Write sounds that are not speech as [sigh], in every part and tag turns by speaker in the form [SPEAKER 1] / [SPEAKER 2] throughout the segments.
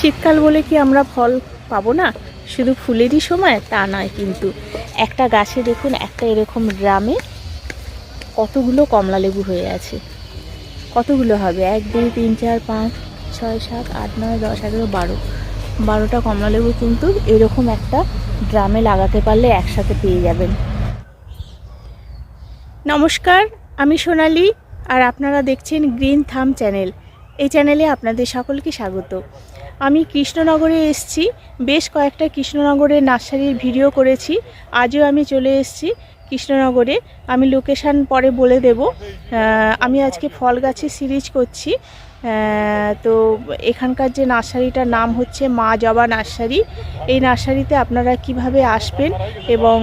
[SPEAKER 1] শীতকাল বলে কি আমরা ফল পাবো না শুধু ফুলেরই সময় তা নয় কিন্তু একটা গাছে দেখুন একটা এরকম ড্রামে কতগুলো কমলা লেবু হয়ে আছে কতগুলো হবে এক দুই তিন চার পাঁচ ছয় সাত আট নয় দশ এগারো বারো বারোটা কমলা লেবু কিন্তু এরকম একটা ড্রামে লাগাতে পারলে একসাথে পেয়ে যাবেন নমস্কার আমি সোনালি আর আপনারা দেখছেন গ্রিন থাম চ্যানেল এই চ্যানেলে আপনাদের সকলকে স্বাগত আমি কৃষ্ণনগরে এসছি বেশ কয়েকটা কৃষ্ণনগরের নার্সারির ভিডিও করেছি আজও আমি চলে এসছি কৃষ্ণনগরে আমি লোকেশান পরে বলে দেব আমি আজকে ফল গাছের সিরিজ করছি তো এখানকার যে নার্সারিটার নাম হচ্ছে মা জবা নার্সারি এই নার্সারিতে আপনারা কিভাবে আসবেন এবং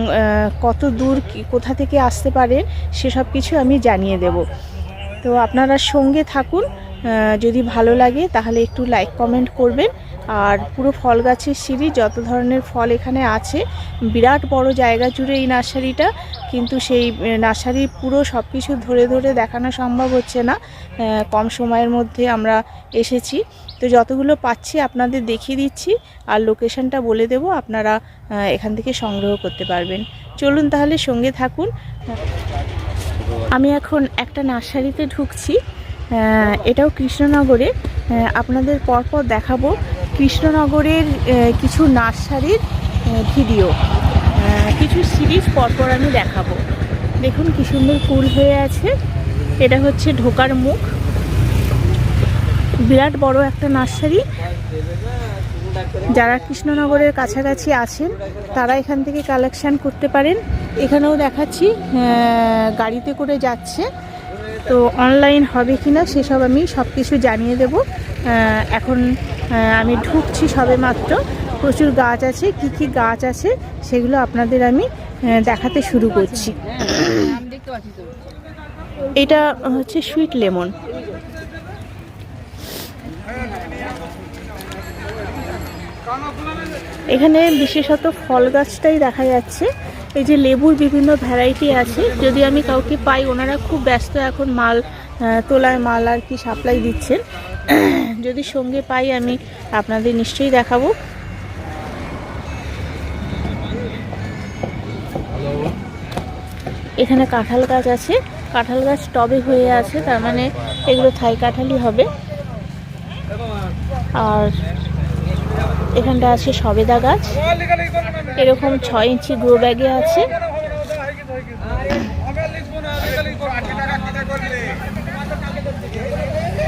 [SPEAKER 1] কত দূর কোথা থেকে আসতে পারেন সেসব কিছু আমি জানিয়ে দেব তো আপনারা সঙ্গে থাকুন যদি ভালো লাগে তাহলে একটু লাইক কমেন্ট করবেন আর পুরো ফল গাছের সিঁড়ি যত ধরনের ফল এখানে আছে বিরাট বড় জায়গা জুড়ে এই নার্সারিটা কিন্তু সেই নার্সারি পুরো সব কিছু ধরে ধরে দেখানো সম্ভব হচ্ছে না কম সময়ের মধ্যে আমরা এসেছি তো যতগুলো পাচ্ছি আপনাদের দেখিয়ে দিচ্ছি আর লোকেশনটা বলে দেব আপনারা এখান থেকে সংগ্রহ করতে পারবেন চলুন তাহলে সঙ্গে থাকুন আমি এখন একটা নার্সারিতে ঢুকছি এটাও কৃষ্ণনগরে আপনাদের পরপর দেখাবো কৃষ্ণনগরের কিছু নার্সারির ভিডিও কিছু সিরিজ পরপর আমি দেখাবো দেখুন কি সুন্দর ফুল হয়ে আছে এটা হচ্ছে ঢোকার মুখ বিরাট বড় একটা নার্সারি যারা কৃষ্ণনগরের কাছাকাছি আছেন তারা এখান থেকে কালেকশান করতে পারেন এখানেও দেখাচ্ছি গাড়িতে করে যাচ্ছে তো অনলাইন হবে কি না সেসব আমি সব কিছু জানিয়ে দেব এখন আমি ঢুকছি সবে মাত্র প্রচুর গাছ আছে কি কি গাছ আছে সেগুলো আপনাদের আমি দেখাতে শুরু করছি এটা হচ্ছে সুইট লেমন এখানে বিশেষত ফল গাছটাই দেখা যাচ্ছে এই যে লেবুর বিভিন্ন ভ্যারাইটি আছে যদি আমি কাউকে পাই ওনারা খুব ব্যস্ত এখন মাল তোলায় মাল আর কি সাপ্লাই দিচ্ছেন [clears throat] যদি সঙ্গে পাই আমি আপনাদের নিশ্চয়ই দেখাবো এখানে কাঁঠাল গাছ আছে কাঁঠাল গাছ টবে হয়ে আছে তার মানে এগুলো থাই কাঁঠালই হবে আর এখানটা আছে সবেদা গাছ এরকম ছয় ইঞ্চি গ্রো ব্যাগে আছে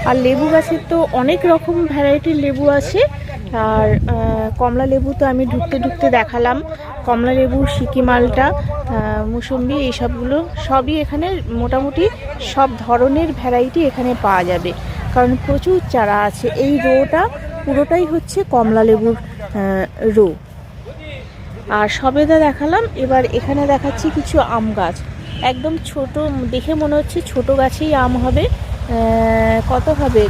[SPEAKER 1] আর লেবু গাছের তো অনেক রকম ভ্যারাইটির লেবু আছে আর কমলা লেবু তো আমি ঢুকতে ঢুকতে দেখালাম কমলা লেবু সিকিমালটা মুসম্বি এইসবগুলো সবই এখানে মোটামুটি সব ধরনের ভ্যারাইটি এখানে পাওয়া যাবে কারণ প্রচুর চারা আছে এই রোটা পুরোটাই হচ্ছে কমলা লেবুর রো আর সবেদা দেখালাম এবার এখানে দেখাচ্ছি কিছু আম গাছ একদম ছোট দেখে মনে হচ্ছে ছোট গাছেই আম হবে কত হবে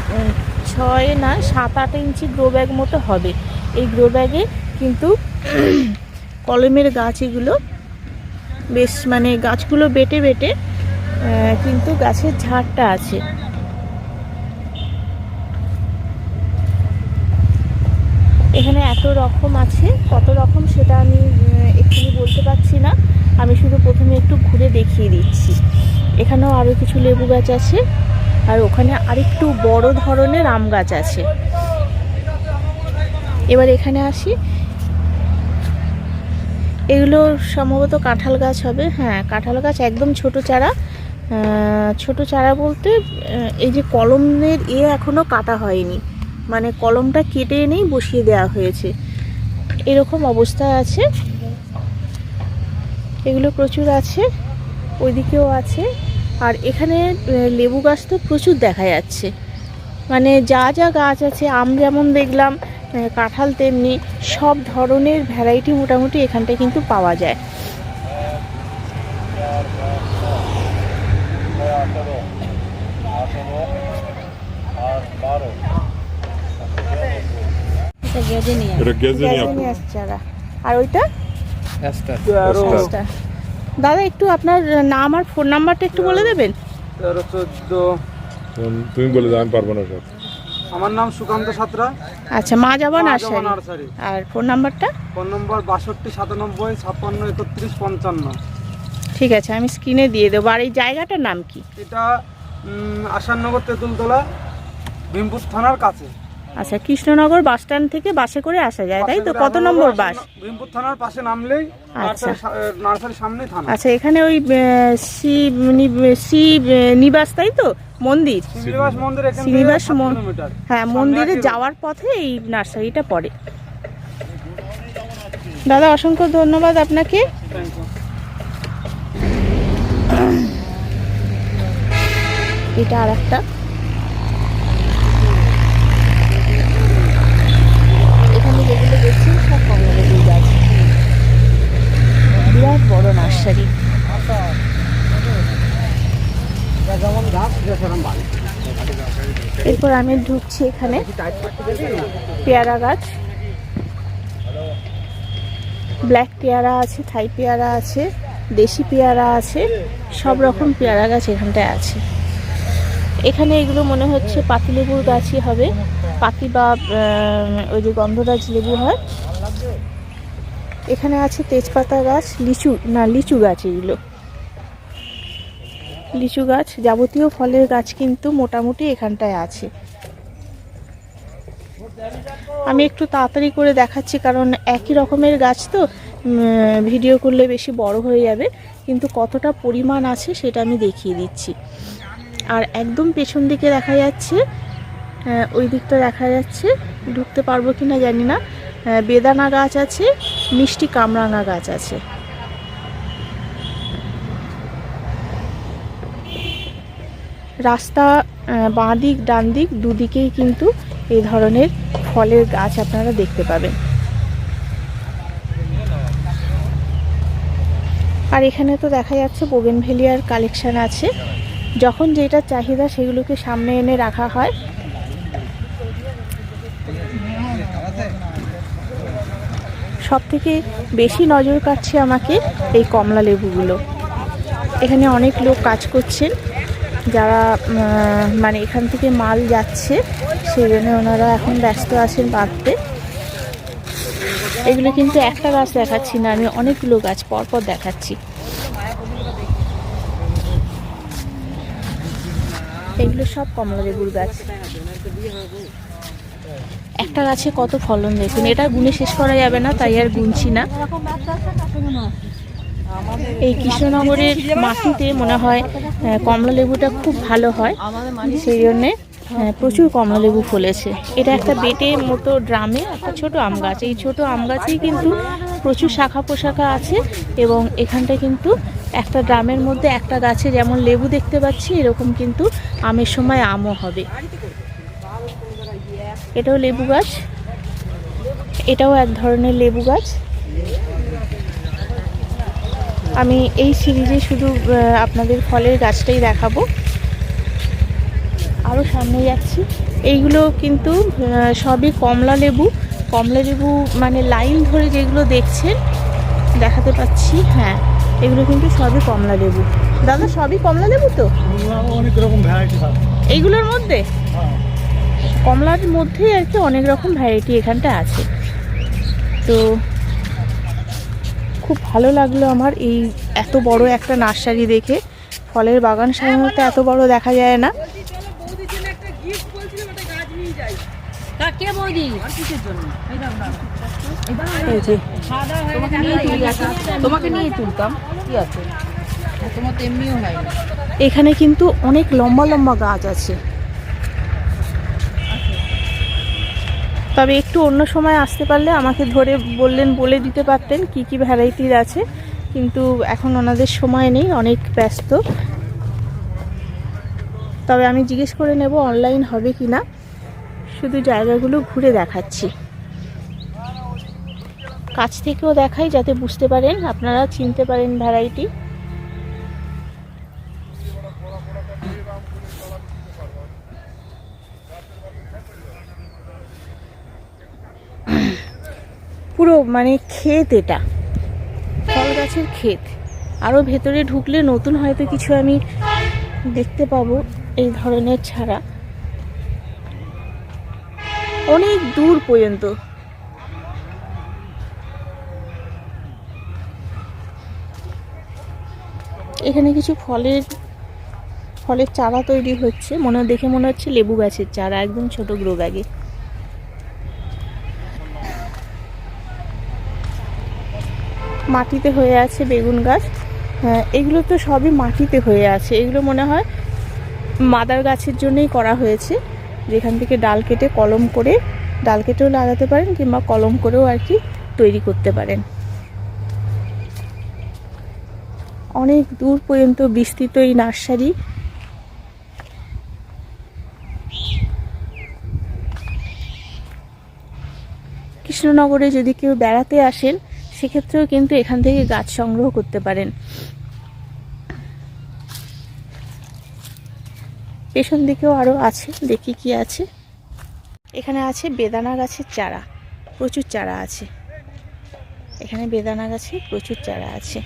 [SPEAKER 1] ছয় না সাত আট ইঞ্চি গ্রো ব্যাগ মতো হবে এই গ্রো ব্যাগে কিন্তু কলমের গাছ এগুলো বেশ মানে গাছগুলো বেটে বেটে কিন্তু গাছের ঝাড়টা আছে কত রকম আছে কত রকম সেটা আমি একটু বলতে পারছি না আমি শুধু প্রথমে একটু ঘুরে দেখিয়ে দিচ্ছি এখানেও আরও কিছু লেবু গাছ আছে আর ওখানে আরেকটু বড় ধরনের আম গাছ আছে এবার এখানে আসি এগুলো সম্ভবত কাঁঠাল গাছ হবে হ্যাঁ কাঁঠাল গাছ একদম ছোট চারা ছোট চারা বলতে এই যে কলমের এ এখনও কাটা হয়নি মানে কলমটা কেটে এনেই বসিয়ে দেওয়া হয়েছে এরকম অবস্থা আছে এগুলো প্রচুর আছে ওইদিকেও আছে আর এখানে লেবু গাছ তো প্রচুর দেখা যাচ্ছে মানে যা যা গাছ আছে আম যেমন দেখলাম কাঁঠাল তেমনি সব ধরনের ভ্যারাইটি মোটামুটি এখানটায় কিন্তু পাওয়া যায় আর ওইটা অ্যাস্টার দাদা একটু আপনার নাম আর ফোন নাম্বারটা একটু বলে দেবেন
[SPEAKER 2] চোদ্দো
[SPEAKER 3] তুমি বলে দাও আমি পারবো না স্যার
[SPEAKER 2] আমার নাম সুকান্ত সাতরা
[SPEAKER 1] আচ্ছা মা যাবা
[SPEAKER 2] নার্সারি
[SPEAKER 1] আর ফোন নাম্বারটা
[SPEAKER 2] ফোন নম্বর বাষট্টি সাতানব্বই ছাপ্পান্ন একত্রিশ পঞ্চান্ন
[SPEAKER 1] ঠিক আছে আমি স্ক্রিনে দিয়ে দেবো আর এই জায়গাটার নাম কি
[SPEAKER 2] এটা আসাননগর তেঁতুলতলা ভীমপুর থানার কাছে
[SPEAKER 1] আচ্ছা কৃষ্ণনগর বাস স্ট্যান্ড থেকে বাসে করে আসা যায় তাই তো কত নম্বর বাস
[SPEAKER 2] ভীমপুর থানার পাশে নামলেই আচ্ছা
[SPEAKER 1] আচ্ছা এখানে ওই শিব শিব নিবাস তাই তো মন্দির শ্রীনিবাস হ্যাঁ মন্দিরে যাওয়ার পথে এই নার্সারিটা পড়ে দাদা অসংখ্য ধন্যবাদ আপনাকে এটা আর একটা এরপর আমি ঢুকছি এখানে পেয়ারা গাছ ব্ল্যাক পেয়ারা আছে থাই পেয়ারা আছে দেশি পেয়ারা আছে সব রকম পেয়ারা গাছ এখানটায় আছে এখানে এগুলো মনে হচ্ছে পাতি লেবুর গাছই হবে পাতি বা ওই যে গন্ধরাজ লেবু হয় এখানে আছে তেজপাতা গাছ লিচু না লিচু গাছ এগুলো লিচু গাছ যাবতীয় ফলের গাছ কিন্তু মোটামুটি এখানটায় আছে আমি একটু তাড়াতাড়ি করে দেখাচ্ছি কারণ একই রকমের গাছ তো ভিডিও করলে বেশি বড় হয়ে যাবে কিন্তু কতটা পরিমাণ আছে সেটা আমি দেখিয়ে দিচ্ছি আর একদম পেছন দিকে দেখা যাচ্ছে ওই দিকটা দেখা যাচ্ছে ঢুকতে পারবো কি না জানি না বেদানা গাছ আছে মিষ্টি কামরাঙা গাছ আছে রাস্তা বাঁ দিক ডান দিক দুদিকেই কিন্তু এই ধরনের ফলের গাছ আপনারা দেখতে পাবেন আর এখানে তো দেখা যাচ্ছে বোগেনভেলিয়ার কালেকশান আছে যখন যেটা চাহিদা সেগুলোকে সামনে এনে রাখা হয় সব থেকে বেশি নজর কাটছে আমাকে এই কমলা লেবুগুলো এখানে অনেক লোক কাজ করছেন যারা মানে এখান থেকে মাল যাচ্ছে সেই জন্য ওনারা এখন ব্যস্ত আছেন বাঁধতে এগুলো কিন্তু একটা গাছ দেখাচ্ছি না আমি অনেকগুলো গাছ পরপর দেখাচ্ছি এগুলো সব কমলা লেবুর গাছ একটা গাছে কত ফলন দেখুন এটা গুনে শেষ করা যাবে না তাই আর গুনছি না এই কৃষ্ণনগরের মাটিতে মনে হয় কমলালেবুটা খুব ভালো হয় সেই জন্যে প্রচুর কমলালেবু ফলেছে এটা একটা বেটে মতো ড্রামে একটা ছোটো আম গাছ এই ছোটো আম গাছেই কিন্তু প্রচুর শাখা পোশাখা আছে এবং এখানটা কিন্তু একটা ড্রামের মধ্যে একটা গাছে যেমন লেবু দেখতে পাচ্ছি এরকম কিন্তু আমের সময় আমও হবে এটাও লেবু গাছ এটাও এক ধরনের লেবু গাছ আমি এই সিরিজে শুধু আপনাদের ফলের গাছটাই দেখাবো আরও সামনে যাচ্ছি এইগুলো কিন্তু সবই কমলা লেবু কমলা লেবু মানে লাইন ধরে যেগুলো দেখছেন দেখাতে পাচ্ছি হ্যাঁ এগুলো কিন্তু সবই কমলা লেবু দাদা সবই কমলা লেবু তো অনেক রকম এইগুলোর মধ্যে হ্যাঁ। কমলার মধ্যে আর কি অনেক রকম ভ্যারাইটি এখানটা আছে তো খুব ভালো লাগলো আমার এই এত বড় একটা নার্সারি দেখে ফলের বাগান সাধারণত এত বড় দেখা যায় না তুলতাম এখানে কিন্তু অনেক লম্বা লম্বা গাছ আছে তবে একটু অন্য সময় আসতে পারলে আমাকে ধরে বললেন বলে দিতে পারতেন কি কি ভ্যারাইটির আছে কিন্তু এখন ওনাদের সময় নেই অনেক ব্যস্ত তবে আমি জিজ্ঞেস করে নেব অনলাইন হবে কি না শুধু জায়গাগুলো ঘুরে দেখাচ্ছি কাছ থেকেও দেখাই যাতে বুঝতে পারেন আপনারা চিনতে পারেন ভ্যারাইটি মানে ক্ষেত এটা ফল গাছের ক্ষেত আরও ভেতরে ঢুকলে নতুন হয়তো কিছু আমি দেখতে পাবো এই ধরনের ছাড়া অনেক দূর পর্যন্ত এখানে কিছু ফলের ফলের চারা তৈরি হচ্ছে মনে দেখে মনে হচ্ছে লেবু গাছের চারা একদম ছোট গ্রো ব্যাগে মাটিতে হয়ে আছে বেগুন গাছ হ্যাঁ, এগুলো তো সবই মাটিতে হয়ে আছে এগুলো মনে হয় মাদার গাছের জন্যই করা হয়েছে যেখান থেকে ডাল কেটে কলম করে ডাল কেটেও লাগাতে পারেন কিংবা কলম করেও আর কি তৈরি করতে পারেন অনেক দূর পর্যন্ত বিস্তৃত এই নার্সারি কৃষ্ণনগরে যদি কেউ বেড়াতে আসেন সেক্ষেত্রেও কিন্তু এখান থেকে গাছ সংগ্রহ করতে পারেন পেছন দিকেও আরও আছে দেখি কি আছে এখানে আছে বেদানা গাছের চারা প্রচুর চারা আছে এখানে বেদানা গাছে প্রচুর চারা আছে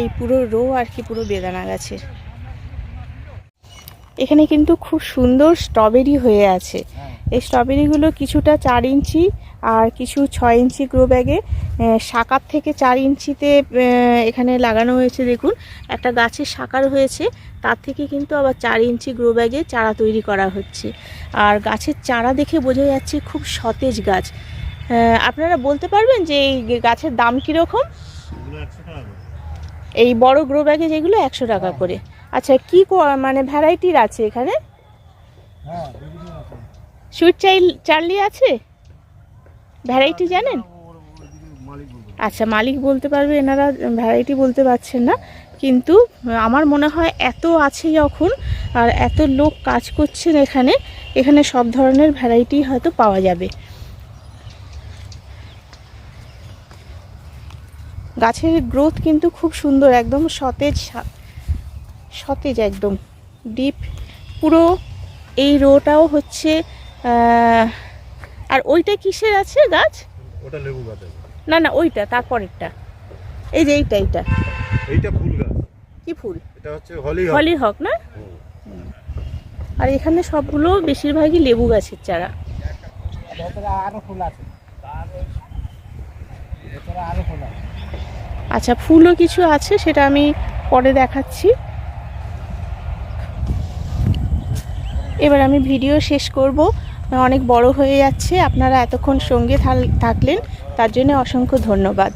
[SPEAKER 1] এই পুরো রো আর কি পুরো বেদানা গাছের এখানে কিন্তু খুব সুন্দর স্ট্রবেরি হয়ে আছে হ্যাঁ। এই স্ট্রবেরিগুলো কিছুটা চার ইঞ্চি আর কিছু ছয় ইঞ্চি গ্রো ব্যাগে শাকার থেকে চার ইঞ্চিতে এখানে লাগানো হয়েছে দেখুন একটা গাছের শাকার হয়েছে তার থেকে কিন্তু আবার চার ইঞ্চি গ্রো ব্যাগে চারা তৈরি করা হচ্ছে আর গাছের চারা দেখে বোঝা যাচ্ছে খুব সতেজ গাছ আপনারা বলতে পারবেন যে এই গাছের দাম কীরকম এই বড় গ্রো ব্যাগে যেগুলো একশো টাকা হ্যাঁ। করে আচ্ছা কি মানে ভ্যারাইটির আছে এখানে সুইট চাই চার্লি আছে ভ্যারাইটি জানেন আচ্ছা মালিক বলতে পারবে এনারা ভ্যারাইটি বলতে পারছেন না কিন্তু আমার মনে হয় এত আছে যখন আর এত লোক কাজ করছেন এখানে এখানে সব ধরনের ভ্যারাইটি হয়তো পাওয়া যাবে গাছের গ্রোথ কিন্তু খুব সুন্দর একদম সতেজ সতেজ একদম ডিপ পুরো এই রোটাও হচ্ছে আর ওইটা কিসের আছে গাছ ওটা লেবু গাছ না না ওইটা তারপরেরটা এই যে এইটা এইটা এইটা ফুল গাছ কি ফুল
[SPEAKER 2] এটা হচ্ছে হলি হক
[SPEAKER 1] হলি হক না আর এখানে সবগুলো বেশিরভাগই লেবু গাছের চারা আচ্ছা ফুলও কিছু আছে সেটা আমি পরে দেখাচ্ছি এবার আমি ভিডিও শেষ করব অনেক বড় হয়ে যাচ্ছে আপনারা এতক্ষণ সঙ্গে থাকলেন তার জন্য অসংখ্য ধন্যবাদ